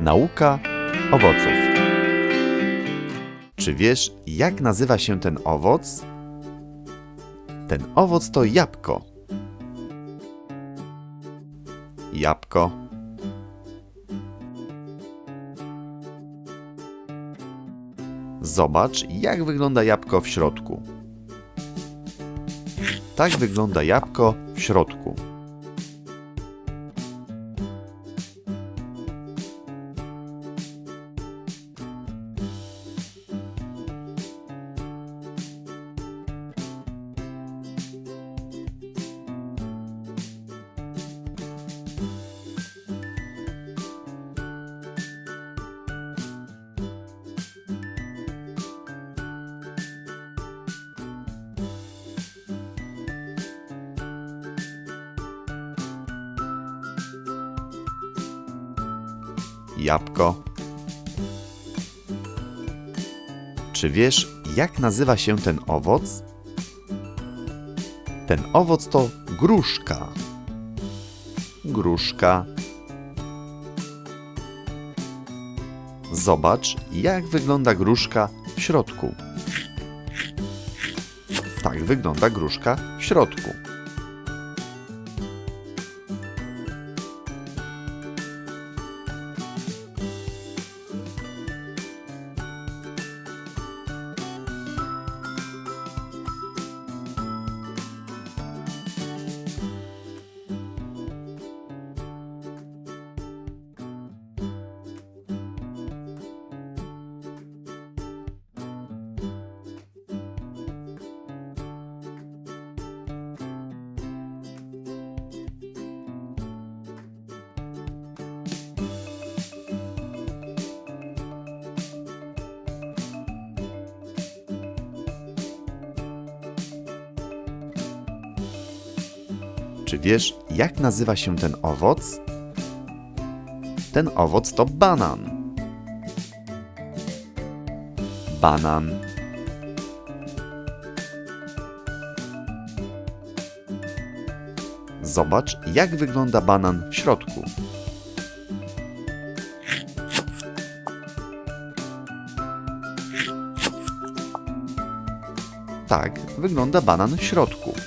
Nauka owoców. Czy wiesz, jak nazywa się ten owoc? Ten owoc to jabłko. Jabłko. Zobacz, jak wygląda jabłko w środku. Tak wygląda jabłko w środku. Jabłko. Czy wiesz, jak nazywa się ten owoc? Ten owoc to gruszka. Gruszka. Zobacz, jak wygląda gruszka w środku. Tak wygląda gruszka w środku. Czy wiesz, jak nazywa się ten owoc? Ten owoc to banan. Banan. Zobacz, jak wygląda banan w środku. Tak wygląda banan w środku.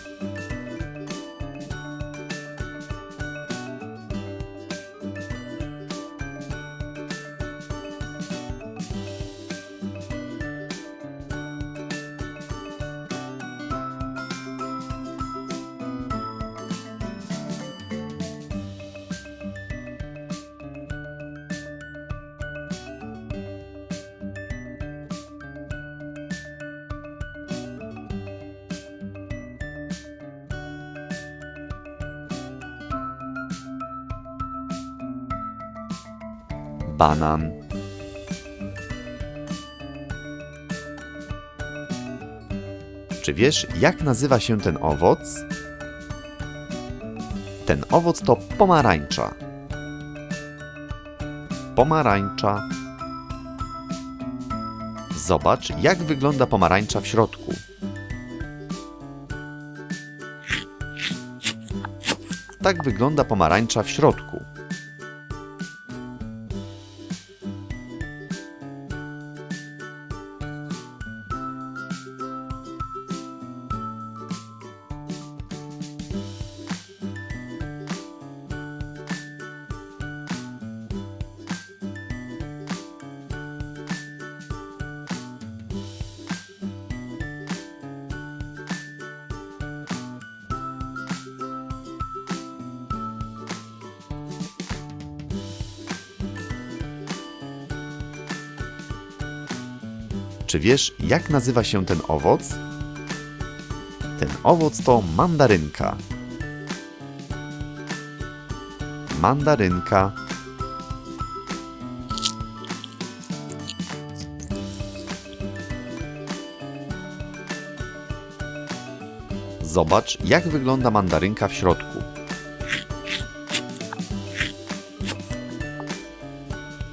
Banan. Czy wiesz, jak nazywa się ten owoc? Ten owoc to pomarańcza. Pomarańcza. Zobacz, jak wygląda pomarańcza w środku. Tak wygląda pomarańcza w środku. Czy wiesz, jak nazywa się ten owoc? Ten owoc to mandarynka. Mandarynka. Zobacz, jak wygląda mandarynka w środku.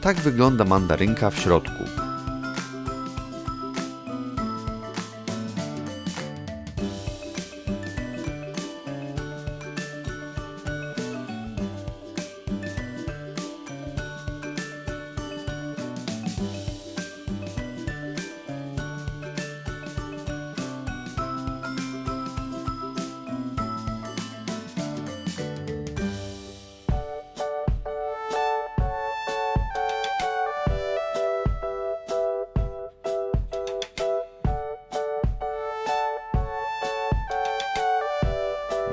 Tak wygląda mandarynka w środku.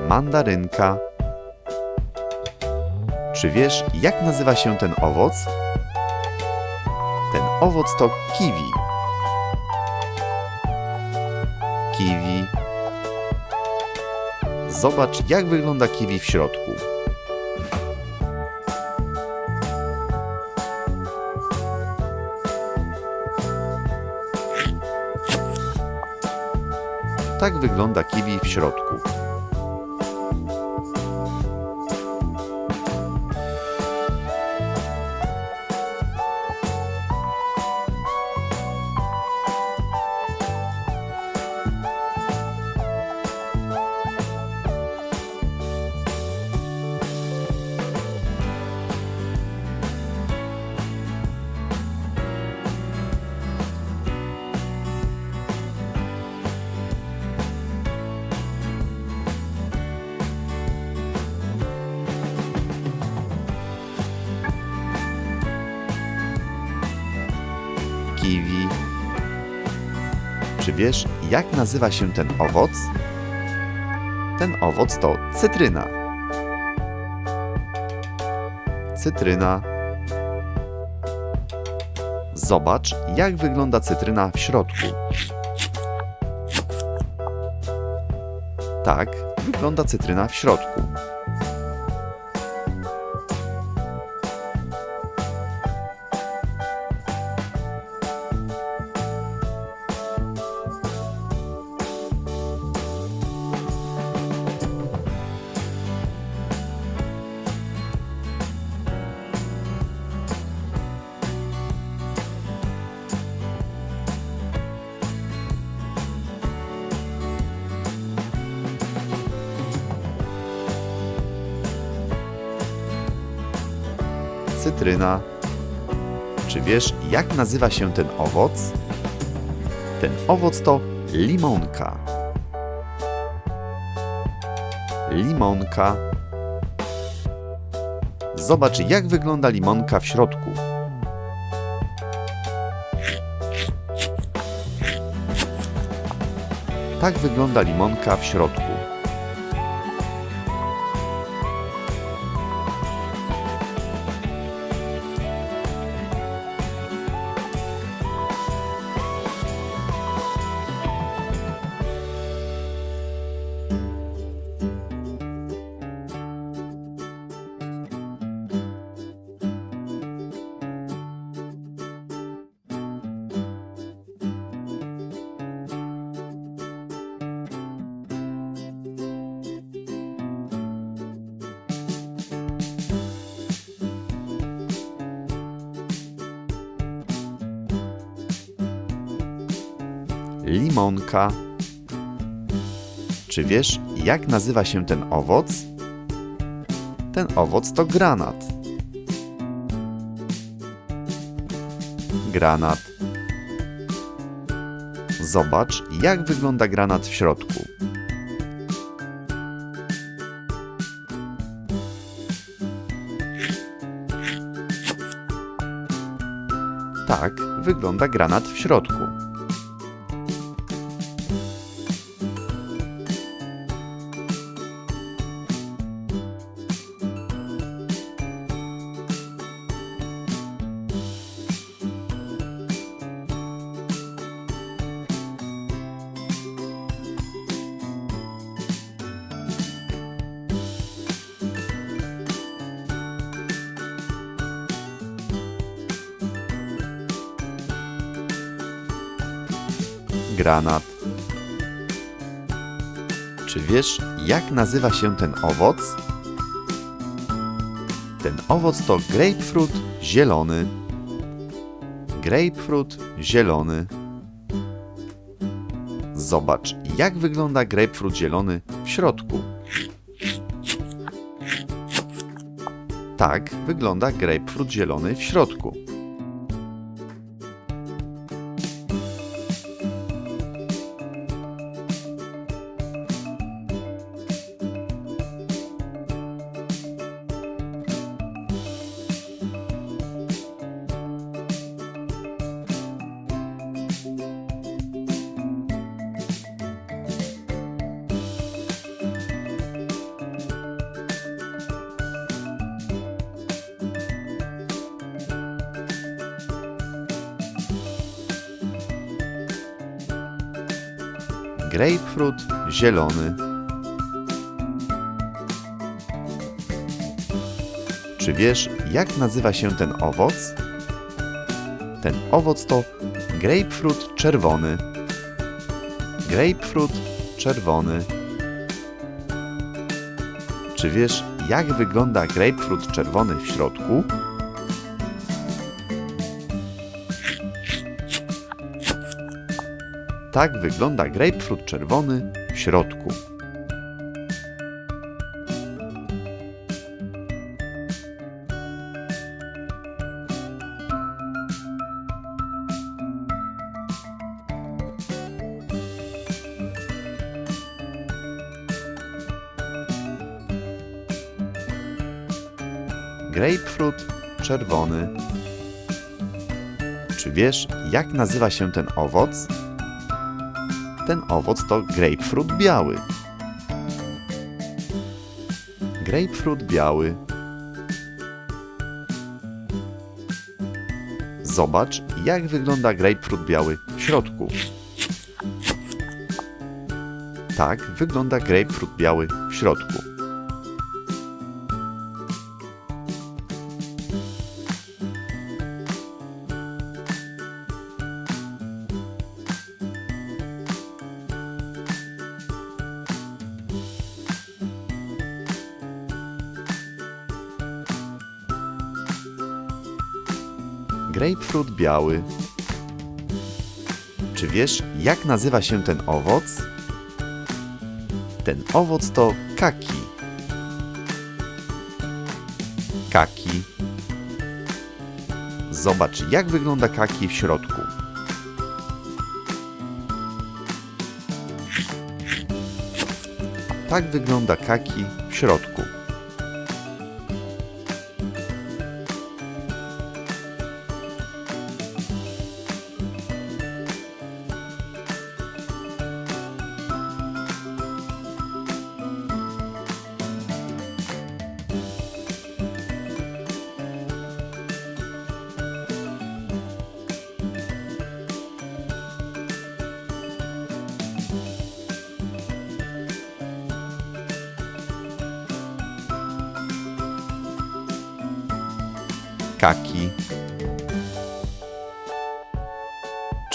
Mandarynka. Czy wiesz, jak nazywa się ten owoc? Ten owoc to kiwi. Kiwi. Zobacz, jak wygląda kiwi w środku. Tak wygląda kiwi w środku. Wiesz, jak nazywa się ten owoc? Ten owoc to cytryna. Cytryna. Zobacz, jak wygląda cytryna w środku. Tak, wygląda cytryna w środku. Cytryna. Czy wiesz, jak nazywa się ten owoc? Ten owoc to limonka. Limonka. Zobacz, jak wygląda limonka w środku. Tak wygląda limonka w środku. Limonka. Czy wiesz, jak nazywa się ten owoc? Ten owoc to granat. Granat. Zobacz, jak wygląda granat w środku. Tak wygląda granat w środku. Granat. Czy wiesz, jak nazywa się ten owoc? Ten owoc to grapefruit zielony. Grapefruit zielony. Zobacz, jak wygląda grapefruit zielony w środku. Tak wygląda grapefruit zielony w środku. Grapefruit zielony. Czy wiesz, jak nazywa się ten owoc? Ten owoc to grapefruit czerwony. Grapefruit czerwony. Czy wiesz, jak wygląda grapefruit czerwony w środku? Tak wygląda grapefruit czerwony w środku. Grapefruit czerwony. Czy wiesz, jak nazywa się ten owoc? Ten owoc to grapefruit biały. Grapefruit biały. Zobacz, jak wygląda grapefruit biały w środku. Tak wygląda grapefruit biały w środku. Biały. Czy wiesz, jak nazywa się ten owoc? Ten owoc to kaki. Kaki. Zobacz, jak wygląda kaki w środku. Tak wygląda kaki w środku.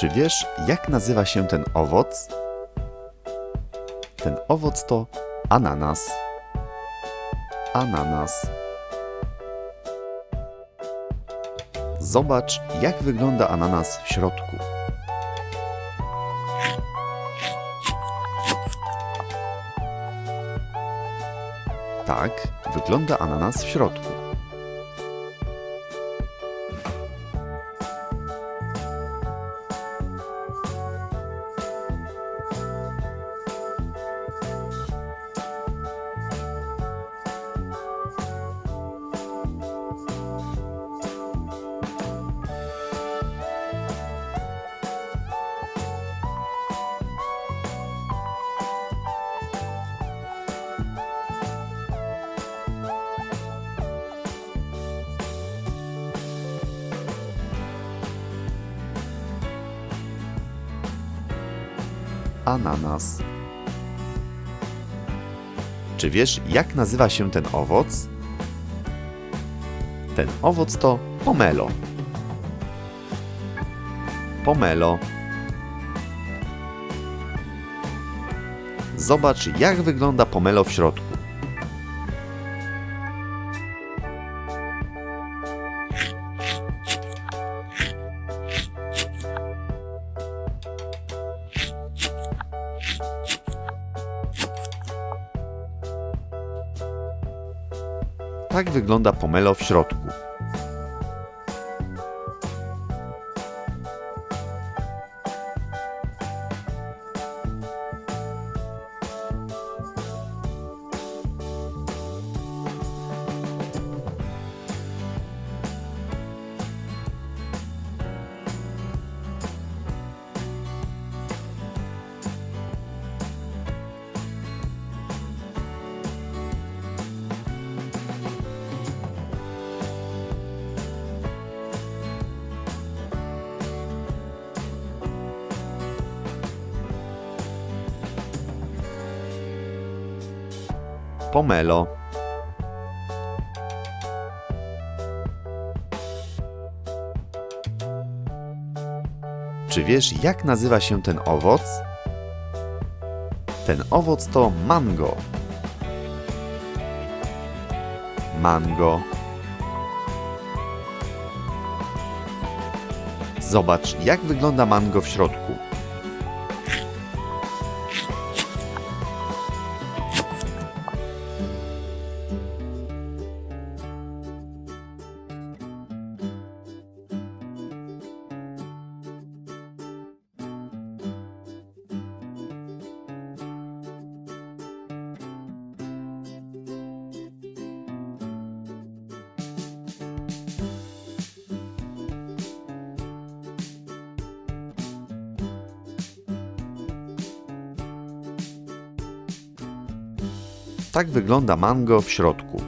Czy wiesz, jak nazywa się ten owoc? Ten owoc to ananas. Ananas. Zobacz, jak wygląda ananas w środku. Tak, wygląda ananas w środku. Ananas. Czy wiesz, jak nazywa się ten owoc? Ten owoc to pomelo. Pomelo. Zobacz, jak wygląda pomelo w środku. Tak wygląda pomelo w środku. Pomelo. Czy wiesz, jak nazywa się ten owoc? Ten owoc to mango. Mango. Zobacz, jak wygląda mango w środku. Tak wygląda mango w środku.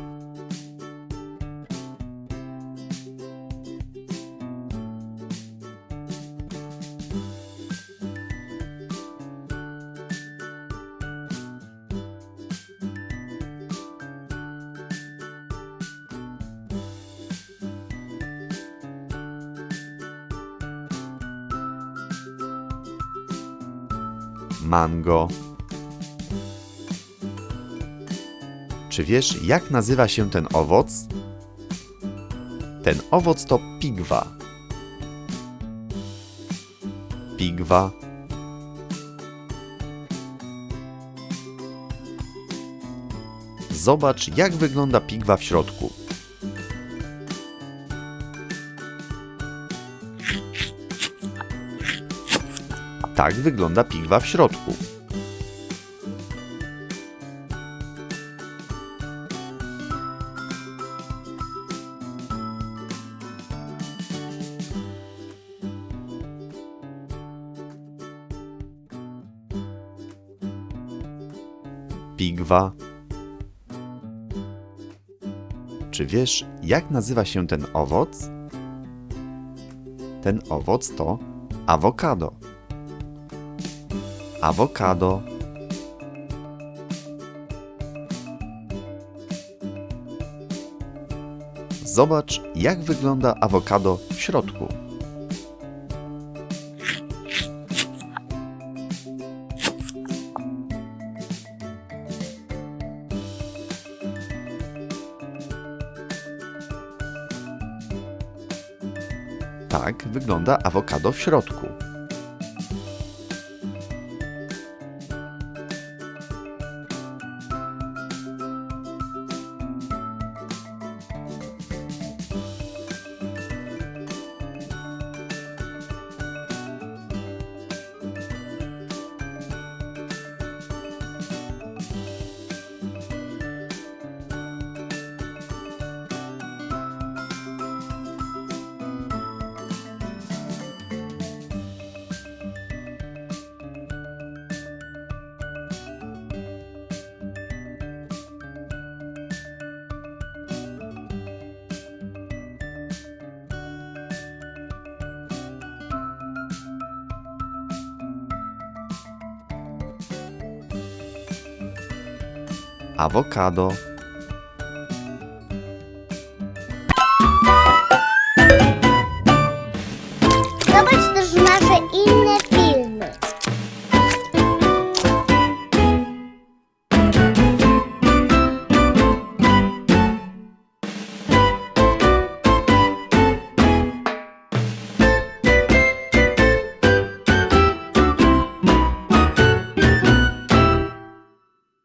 Mango. Czy wiesz, jak nazywa się ten owoc? Ten owoc to pigwa. Pigwa. Zobacz, jak wygląda pigwa w środku. Tak wygląda pigwa w środku. Pigwa. Czy wiesz, jak nazywa się ten owoc? Ten owoc to awokado. Awokado. Zobacz, jak wygląda awokado w środku. Wygląda awokado w środku. Awokado.